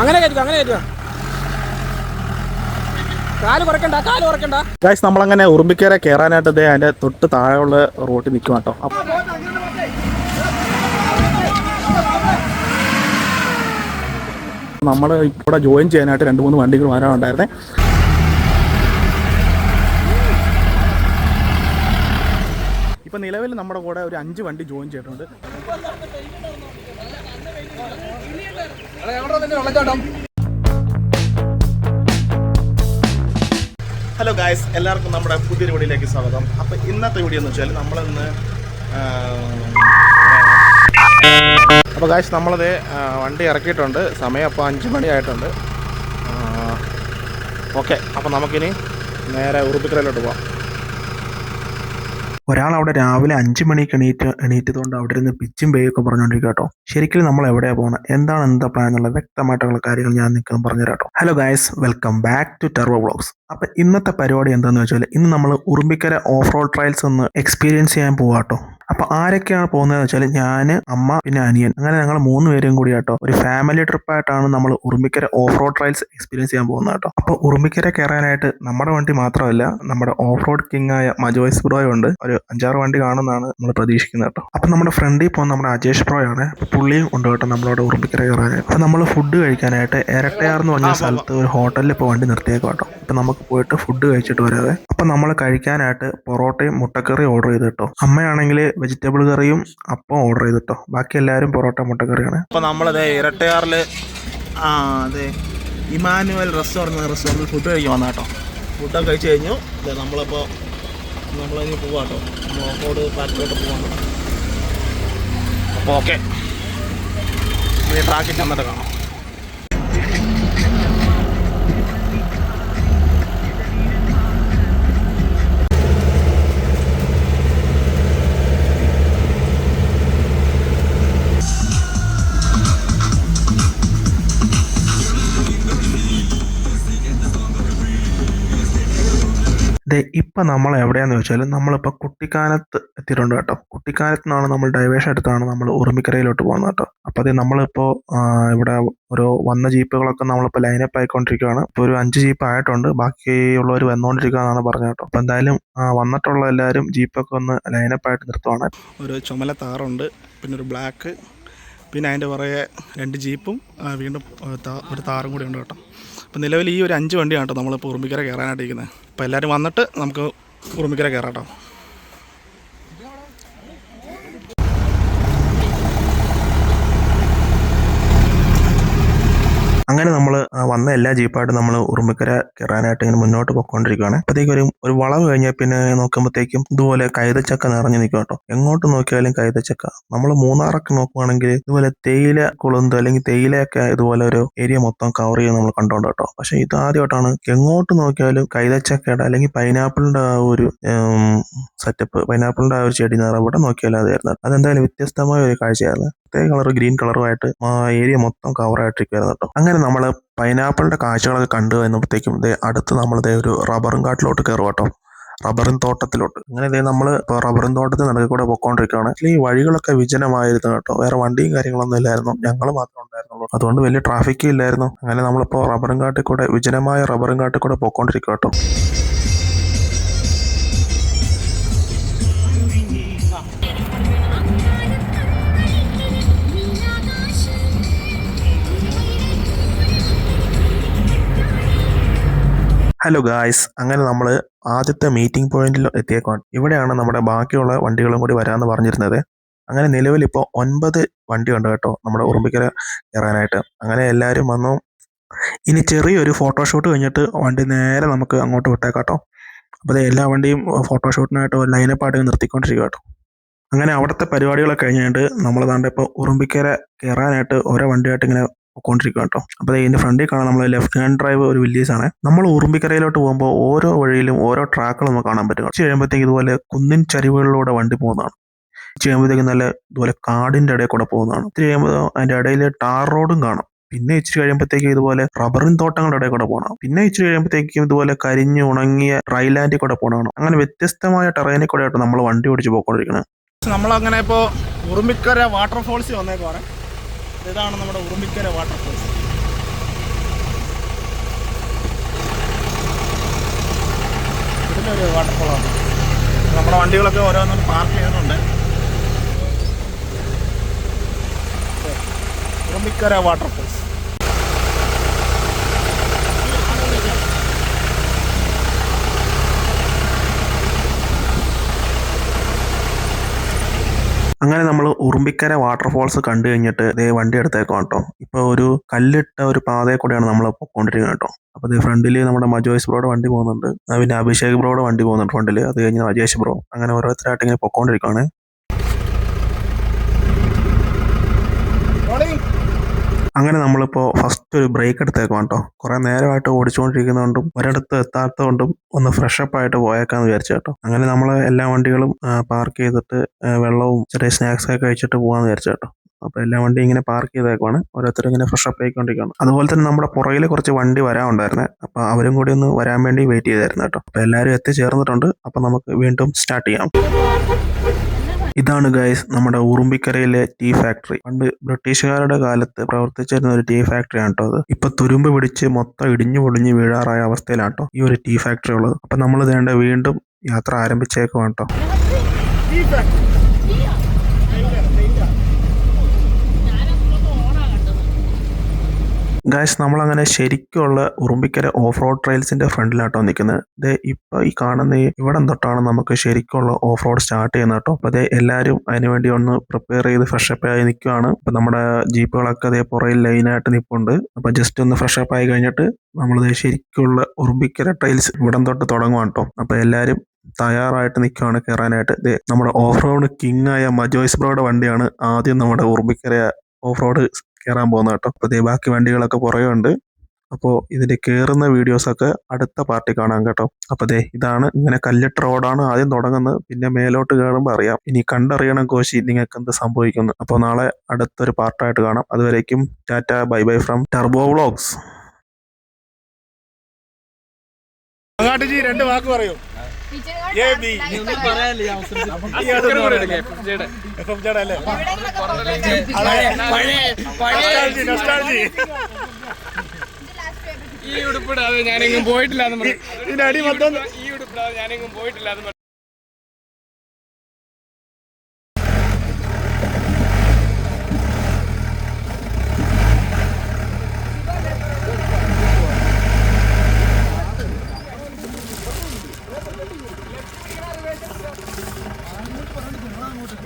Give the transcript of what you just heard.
അങ്ങനെ കയറ്റുക അങ്ങനെ കയറ്റുക. കാൽ കുറക്കണ്ട കാൽ കുറയ്ക്കണ്ട. ഗായ്സ് നമ്മളങ്ങനെ ഉറുമ്പിക്കര കയറാനായിട്ട് ദേ അതിന്റെ തൊട്ട് താഴെയുള്ള റോട്ടിൽ നിൽക്കും കേട്ടോ. നമ്മൾ ഇവിടെ ജോയിൻ ചെയ്യാനായിട്ട് രണ്ട് മൂന്ന് വണ്ടികൾ വരാനുണ്ടായിരുന്നേ. ഇപ്പം നിലവിൽ നമ്മുടെ കൂടെ ഒരു അഞ്ച് വണ്ടി ജോയിൻ ചെയ്തിട്ടുണ്ട്. ഹലോ ഗായ്സ് എല്ലാവർക്കും നമ്മുടെ പുതിയൊരു വീഡിയോയിലേക്ക് സ്വാഗതം. അപ്പോൾ ഇന്നത്തെ വീഡിയോ എന്ന് വെച്ചാൽ നമ്മളിന്ന് അപ്പോൾ ഗായ്സ് നമ്മളത് വണ്ടി ഇറക്കിയിട്ടുണ്ട്. സമയം അപ്പോൾ അഞ്ച് മണിയായിട്ടുണ്ട് ഓക്കെ. അപ്പോൾ നമുക്കിനി നേരെ ഉറുപ്പിക്കരയിലോട്ട് പോവാം. ഒരാൾ അവിടെ രാവിലെ അഞ്ച് മണിക്ക് എണീറ്റ് എണീറ്റതുകൊണ്ട് അവിടെ ഇരുന്ന് പിച്ചും പേയൊക്കെ പറഞ്ഞുകൊണ്ടിരിക്കുക കേട്ടോ. ശരിക്കും നമ്മൾ എവിടെയാണ് പോകുന്നത് എന്താണ് എന്താ പ്ലാൻ എന്നുള്ള വ്യക്തമായിട്ടുള്ള കാര്യങ്ങൾ ഞാൻ നിങ്ങൾക്ക് പറഞ്ഞുതരാം കേട്ടോ. Hello guys welcome back to Turbo vlogs അപ്പൊ ഇന്നത്തെ പരിപാടി എന്താണെന്ന് വെച്ചാൽ ഇന്ന് നമ്മൾ ഉറുമ്പിക്കര ഓഫ് റോഡ് ട്രയൽസ് ഒന്ന് എക്സ്പീരിയൻസ് ചെയ്യാൻ പോവാട്ടോ അപ്പൊ ആരൊക്കെയാണ് പോകുന്നതെന്ന് വെച്ചാൽ ഞാൻ അമ്മ പിന്നെ അനിയൻ. അങ്ങനെ ഞങ്ങൾ മൂന്ന് പേരും കൂടി കേട്ടോ. ഒരു ഫാമിലി ട്രിപ്പായിട്ടാണ് നമ്മൾ Urumbikkara off road trails experience ചെയ്യാൻ പോകുന്നത് കേട്ടോ. അപ്പൊ ഉറുമ്പിക്കര കയറാനായിട്ട് നമ്മുടെ വണ്ടി മാത്രമല്ല നമ്മുടെ ഓഫ് റോഡ് കിങ് ആയ മജോയ്സ് ബ്രോയുണ്ട് ഒരു അഞ്ചാറ് വണ്ടി കാണുമെന്നാണ് നമ്മൾ പ്രതീക്ഷിക്കുന്നത് കേട്ടോ. അപ്പൊ നമ്മുടെ ഫ്രണ്ടിൽ പോകുന്ന നമ്മുടെ അജേഷ് പ്രോയാണ് പുള്ളിയും ഉണ്ട് കേട്ടോ നമ്മളോട് ഉറുമ്പിക്കര കയറാൻ. അപ്പൊ നമ്മൾ ഫുഡ് കഴിക്കാനായിട്ട് എരട്ടയാർ എന്ന് പറഞ്ഞ സ്ഥലത്ത് ഒരു ഹോട്ടലിൽ ഇപ്പോൾ വണ്ടി നിർത്തിയേക്കും കേട്ടോ അപ്പൊ നമുക്ക് പോയിട്ട് ഫുഡ് കഴിച്ചിട്ട് വരാതെ അപ്പൊ നമ്മൾ കഴിക്കാനായിട്ട് പൊറോട്ടയും മുട്ടക്കറിയും ഓർഡർ ചെയ്ത് കേട്ടോ. അമ്മയാണെങ്കിൽ വെജിറ്റബിൾ കറിയും അപ്പം ഓർഡർ ചെയ്ത് കേട്ടോ ബാക്കി എല്ലാവരും പൊറോട്ട മുട്ടക്കറിയാണ്. അപ്പൊ നമ്മളത് ഇരട്ടയാറിൽ ആ അതെ ഇമാനുവൽ റെസ്റ്റോറന്റ് റെസ്റ്റോറന്റിൽ ഫുഡ് കഴിക്കാൻ വന്നാട്ടോ ഫുഡൊക്കെ കഴിച്ച് കഴിഞ്ഞു. നമ്മളിപ്പോൾ നമ്മളിനി പോവാം കേട്ടോ ഓഫോട് പാർക്കിലോട്ട് പോവാണ് അപ്പോൾ ഓക്കെ. ട്രാക്കിൽ ചെന്നിട്ട് കാണാം. ദേ ഇപ്പം നമ്മൾ എവിടെയാന്ന് വെച്ചാൽ നമ്മളിപ്പോൾ കുട്ടിക്കാനത്ത് എത്തിയിട്ടുണ്ട് കേട്ടോ. കുട്ടിക്കാനത്ത് നിന്നാണ് നമ്മൾ ഡൈവേഷൻ എടുത്താണ് നമ്മൾ ഉറുമിക്കരയിലോട്ട് പോകുന്നത് കേട്ടോ. അപ്പോൾ അത് നമ്മളിപ്പോൾ ഇവിടെ ഒരു വന്ന ജീപ്പുകളൊക്കെ നമ്മളിപ്പോൾ ലൈനപ്പ് ആയിക്കൊണ്ടിരിക്കുകയാണ് ഇപ്പോൾ ഒരു അഞ്ച് ജീപ്പ് ആയിട്ടുണ്ട്. ബാക്കിയുള്ളവർ വന്നുകൊണ്ടിരിക്കുകയെന്നാണ് പറഞ്ഞത് കേട്ടോ. അപ്പോൾ എന്തായാലും വന്നിട്ടുള്ള എല്ലാവരും ജീപ്പൊക്കെ ഒന്ന് ലൈനപ്പ് ആയിട്ട് നിർത്തുവാണ്. ഒരു ചുമല താറുണ്ട്. പിന്നെ ഒരു ബ്ലാക്ക് പിന്നെ അതിന്റെ പുറകെ രണ്ട് ജീപ്പും വീണ്ടും ഒരു താറും കൂടി ഉണ്ട് കേട്ടോ. അപ്പോൾ നിലവിൽ ഈ ഒരു അഞ്ച് വണ്ടിയാണ് കേട്ടോ നമ്മളിപ്പോൾ ഉറുമ്പിക്കര കയറാനായിട്ട് ഇരിക്കുന്നത് അപ്പോൾ എല്ലാവരും വന്നിട്ട് നമുക്ക് ഉറുമ്പിക്കര കയറാം കേട്ടോ അങ്ങനെ നമ്മൾ വന്ന എല്ലാ ജീപ്പായിട്ടും നമ്മൾ ഉറുമ്പിക്കര കയറാനായിട്ട് ഇങ്ങനെ മുന്നോട്ട് പോയിക്കൊണ്ടിരിക്കുകയാണ് അപ്പോഴത്തേക്കും ഒരു ഒരു വളവ് കഴിഞ്ഞാൽ പിന്നെ നോക്കുമ്പോഴത്തേക്കും ഇതുപോലെ കൈതച്ചക്ക നിറഞ്ഞു നിൽക്കും കേട്ടോ. എങ്ങോട്ട് നോക്കിയാലും കൈതച്ചക്ക. നമ്മൾ മൂന്നാറൊക്കെ നോക്കുവാണെങ്കിൽ ഇതുപോലെ തേയില കുളുന്ത് അല്ലെങ്കിൽ തേയിലയൊക്കെ ഇതുപോലെ ഒരു ഏരിയ മൊത്തം കവർ ചെയ്ത് നമ്മൾ കണ്ടോണ്ട് കേട്ടോ. പക്ഷെ ഇത് ആദ്യമായിട്ടാണ് എങ്ങോട്ട് നോക്കിയാലും കൈതച്ചക്കയുടെ അല്ലെങ്കിൽ പൈനാപ്പിളിന്റെ ആ ഒരു സെറ്റപ്പ് പൈനാപ്പിളിന്റെ ആ ഒരു ചെടി നിറവിടെ നോക്കിയാലും അതായിരുന്നു. അതെന്തായാലും വ്യത്യസ്തമായ ഒരു കാഴ്ചയായിരുന്നു. പ്രത്യേക കളർ ഗ്രീൻ കളറുമായിട്ട് ഏരിയ മൊത്തം കവർ ആയിട്ടിരിക്കുന്നത് കേട്ടോ. അങ്ങനെ നമ്മൾ പൈനാപ്പിളിന്റെ കാഴ്ചകളൊക്കെ കണ്ടു കഴിഞ്ഞപ്പോഴത്തേക്കും ദേ അടുത്ത് നമ്മൾ ദേ ഒരു റബ്ബറും കാട്ടിലോട്ട് കയറും കേട്ടോ. റബ്ബറിൻ തോട്ടത്തിലോട്ട്. അങ്ങനെ ഇതേ നമ്മൾ ഇപ്പോൾ റബ്ബറിൻ തോട്ടത്തിൽ നടക്കി കൂടെ പൊക്കോണ്ടിരിക്കുകയാണ് ഈ വഴികളൊക്കെ വിജനമായിരുന്നു കേട്ടോ. വേറെ വണ്ടിയും കാര്യങ്ങളൊന്നും ഇല്ലായിരുന്നു. ഞങ്ങൾ മാത്രം ഉണ്ടായിരുന്നുള്ളൂ. അതുകൊണ്ട് വലിയ ട്രാഫിക്കും ഇല്ലായിരുന്നു. അങ്ങനെ നമ്മളിപ്പോൾ റബ്ബറും കാട്ടിൽ കൂടെ വിജനമായ റബ്ബറും കാട്ടിൽ കൂടെ പൊക്കോണ്ടിരിക്കുക കേട്ടോ. ഹലോ ഗായ്സ് അങ്ങനെ നമ്മൾ ആദ്യത്തെ മീറ്റിംഗ് പോയിന്റിൽ എത്തിയേക്കാണ് ഇവിടെയാണ് നമ്മുടെ ബാക്കിയുള്ള വണ്ടികളും കൂടി വരാമെന്ന് പറഞ്ഞിരുന്നത്. അങ്ങനെ നിലവിൽ ഇപ്പോൾ ഒൻപത് വണ്ടി ഉണ്ട് കേട്ടോ നമ്മുടെ ഉറുമ്പിക്കര കയറാനായിട്ട്. അങ്ങനെ എല്ലാവരും വന്നു. ഇനി ചെറിയൊരു ഫോട്ടോഷൂട്ട് കഴിഞ്ഞിട്ട് വണ്ടി നേരെ നമുക്ക് അങ്ങോട്ട് വിട്ടേക്കാം കേട്ടോ. അപ്പോൾ എല്ലാ വണ്ടിയും ഫോട്ടോഷൂട്ടിനായിട്ട് ലൈനപ്പായിട്ട് നിർത്തിക്കൊണ്ടിരിക്കുക കേട്ടോ. അങ്ങനെ അവിടുത്തെ പരിപാടികളൊക്കെ കഴിഞ്ഞിട്ട് നമ്മൾ താണ്ട് ഇപ്പോൾ ഉറുമ്പിക്കര കയറാനായിട്ട് ഓരോ വണ്ടിയായിട്ട് ഇങ്ങനെ പോയിക്കൊണ്ടിരിക്കുക കേട്ടോ അപ്പോൾ ഇതിന്റെ ഫ്രണ്ടിൽ കാണാൻ നമ്മൾ ലെഫ്റ്റ് ഹാൻഡ് ഡ്രൈവ് ഒരു വില്ലേജ് ആണ് നമ്മൾ ഉറുമ്പിക്കരയിലോട്ട് പോകുമ്പോൾ ഓരോ വഴിയിലും ഓരോ ട്രാക്കുകൾ നമുക്ക് കാണാൻ പറ്റും. കുറച്ച് കഴിയുമ്പോഴത്തേക്ക് ഇതുപോലെ കുന്നിൻ ചരിവുകളിലൂടെ വണ്ടി പോകുന്നതാണ്. കുറച്ച് കഴിയുമ്പോഴത്തേക്ക് നല്ല ഇതുപോലെ കാടിന്റെ ഇടയിൽ കൂടെ പോകുന്നതാണ്. ഇത്തിരി കഴിയുമ്പോൾ അതിന്റെ ഇടയിൽ ടാർ റോഡും കാണാം. പിന്നെ ഇച്ചിരി കഴിയുമ്പോഴത്തേക്ക് ഇതുപോലെ റബ്ബറിൻ തോട്ടങ്ങളുടെ ഇടയിൽ കൂടെ പോകണം. പിന്നെ ഇച്ചിരി കഴിയുമ്പോഴത്തേക്കും ഇതുപോലെ കരിഞ്ഞ് ഉണങ്ങിയ ഡ്രൈലാൻഡിൽ കൂടെ പോകണം. അങ്ങനെ വ്യത്യസ്തമായ ടെറൈനിൽ കൂടെ ആയിട്ട് നമ്മൾ വണ്ടി ഓടിച്ച് പോയിക്കൊണ്ടിരിക്കുന്നത് നമ്മളങ്ങനെ ഇപ്പോൾ ഉറുമ്പിക്കര വാട്ടർഫോൾസിൽ വന്നേക്കുവാണ്. ഇതാണ് നമ്മുടെ ഉറുമ്പിക്കര വാട്ടർഫോൾസ് ഇതിലൊരു വാട്ടർഫോളാണ് നമ്മുടെ വണ്ടികളൊക്കെ ഓരോന്നും പാർക്ക് ചെയ്യുന്നുണ്ട്. ഉറുമ്പിക്കര വാട്ടർഫോൾസ് അങ്ങനെ നമ്മൾ ഉറുമ്പിക്കര വാട്ടർഫോൾസ് കണ്ടു കഴിഞ്ഞിട്ട് ഇതേ വണ്ടി എടുത്തേക്കാം കേട്ടോ ഇപ്പോൾ ഒരു കല്ലിട്ട ഒരു പാതയിൽ കൂടെയാണ് നമ്മൾ പൊക്കോണ്ടിരിക്കുന്നത് കേട്ടോ അപ്പോൾ ഇത് ഫ്രണ്ടിൽ നമ്മുടെ മജോയ്സ് ബ്രോയുടെ വണ്ടി പോകുന്നുണ്ട്. പിന്നെ അഭിഷേക് ബ്രോയുടെ വണ്ടി പോകുന്നുണ്ട് ഫ്രണ്ടിൽ അത് കഴിഞ്ഞ് അജേഷ് ബ്രോ. അങ്ങനെ ഓരോരുത്തരായിട്ട് ഇങ്ങനെ പൊക്കോണ്ടിരിക്കുകയാണ് അങ്ങനെ നമ്മളിപ്പോൾ ഫസ്റ്റ് ഒരു ബ്രേക്ക് എടുത്തേക്കാം കേട്ടോ കുറേ നേരമായിട്ട് ഓടിച്ചുകൊണ്ടിരിക്കുന്നതുകൊണ്ടും ഒരിടത്ത് എത്താത്തതുകൊണ്ടും ഒന്ന് ഫ്രഷപ്പ് ആയിട്ട് പോയേക്കാന്ന് വിചാരിച്ചു കേട്ടോ. അങ്ങനെ നമ്മൾ എല്ലാ വണ്ടികളും പാർക്ക് ചെയ്തിട്ട് വെള്ളവും ചെറിയ സ്നാക്സ് ഒക്കെ കഴിച്ചിട്ട് പോകാന്ന് വിചാരിച്ചു കേട്ടോ. അപ്പോൾ എല്ലാ വണ്ടിയും ഇങ്ങനെ പാർക്ക് ചെയ്തേക്കുവാണ്. ഓരോരുത്തരും ഇങ്ങനെ ഫ്രഷ് അപ്പ് ആയിക്കൊണ്ടിരിക്കുകയാണ് അതുപോലെ തന്നെ നമ്മുടെ പുറകിൽ കുറച്ച് വണ്ടി അപ്പൊ അപ്പോൾ അവരും കൂടി ഒന്ന് വരാൻ വേണ്ടി വെയിറ്റ് ചെയ്തായിരുന്നു കേട്ടോ. അപ്പോൾ എല്ലാവരും എത്തിച്ചേർന്നിട്ടുണ്ട്. അപ്പോൾ നമുക്ക് വീണ്ടും സ്റ്റാർട്ട് ചെയ്യാം. ഇതാണ് ഗൈസ് നമ്മുടെ ഉറുമ്പിക്കരയിലെ ടീ ഫാക്ടറി പണ്ട് ബ്രിട്ടീഷുകാരുടെ കാലത്ത് പ്രവർത്തിച്ചിരുന്ന ഒരു ടീ ഫാക്ടറിയാണ് കേട്ടോ അത്. ഇപ്പൊ തുരുമ്പ് പിടിച്ച് മൊത്തം ഇടിഞ്ഞു പൊടിഞ്ഞ് വീഴാറായ അവസ്ഥയിലാണ് കേട്ടോ ഈ ഒരു ടീ ഫാക്ടറി ഉള്ളത്. അപ്പൊ നമ്മൾ വേണ്ട വീണ്ടും യാത്ര ആരംഭിച്ചേക്കുവാണ് കേട്ടോ ഗായ്സ് നമ്മളങ്ങനെ ശരിക്കുള്ള ഉറുമ്പിക്കര ഓഫ് റോഡ് ട്രെയിൽസിന്റെ ഫ്രണ്ടിലാട്ടോ നിൽക്കുന്നത്. ദേ ഇപ്പൊ ഈ കാണുന്ന ഇവിടം തൊട്ടാണ് നമുക്ക് ശരിക്കുള്ള ഓഫ് റോഡ് സ്റ്റാർട്ട് ചെയ്യുന്നത് കേട്ടോ. അപ്പൊ അതേ എല്ലാവരും അതിനുവേണ്ടി ഒന്ന് പ്രിപ്പയർ ചെയ്ത് ഫ്രഷപ്പ് ആയി നിൽക്കുകയാണ്. അപ്പൊ നമ്മുടെ ജീപ്പുകളൊക്കെ അതേ പുറയിൽ ലൈനായിട്ട് നിൽപ്പുണ്ട്. അപ്പൊ ജസ്റ്റ് ഒന്ന് ഫ്രഷപ്പ് ആയി കഴിഞ്ഞിട്ട് നമ്മൾ ശരിക്കുള്ള ഉറുമ്പിക്കര ട്രെയിൽസ് ഇവിടം തൊട്ട് തുടങ്ങുവാണ് കേട്ടോ. അപ്പൊ എല്ലാവരും തയ്യാറായിട്ട് നിൽക്കുകയാണ് കയറാനായിട്ട്. നമ്മുടെ ഓഫ് റോഡ് കിങ് ആയ മജോയ്സ് ബ്രോയുടെ വണ്ടിയാണ് ആദ്യം നമ്മുടെ ഉറുമ്പിക്കര ഓഫ് റോഡ് കയറാൻ പോകുന്നത് കേട്ടോ. അപ്പോൾ ഇതേ ബാക്കി വണ്ടികളൊക്കെ പുറകെ ഉണ്ട്. അപ്പോൾ ഇതിന്റെ കയറുന്ന വീഡിയോസൊക്കെ അടുത്ത പാർട്ടി കാണാം കേട്ടോ. അപ്പോൾ ദേ ഇതാണ് ഇങ്ങനെ കല്ലിട്ട റോഡാണ് ആദ്യം തുടങ്ങുന്നത്. പിന്നെ മേലോട്ട് കയറുമ്പോൾ അറിയാം. ഇനി കണ്ടറിയണം കോശി നിങ്ങൾക്ക് എന്ത് സംഭവിക്കുന്നു അപ്പോൾ നാളെ അടുത്തൊരു പാർട്ടായിട്ട് കാണാം. അതുവരേക്കും tata bye bye from Turbo vlogs. അങ്ങാട്ടിജി രണ്ട് വാക്ക് പറയൂ. ഈ ഉടുപ്പിടാതെ ഞാനെങ്ങും പോയിട്ടില്ല ഇതിന്റെ അടി മൊത്തം ഈ ഉടുപ്പിടാതെ ഞാനെങ്ങും പോയിട്ടില്ല അങ്ങോട്ട്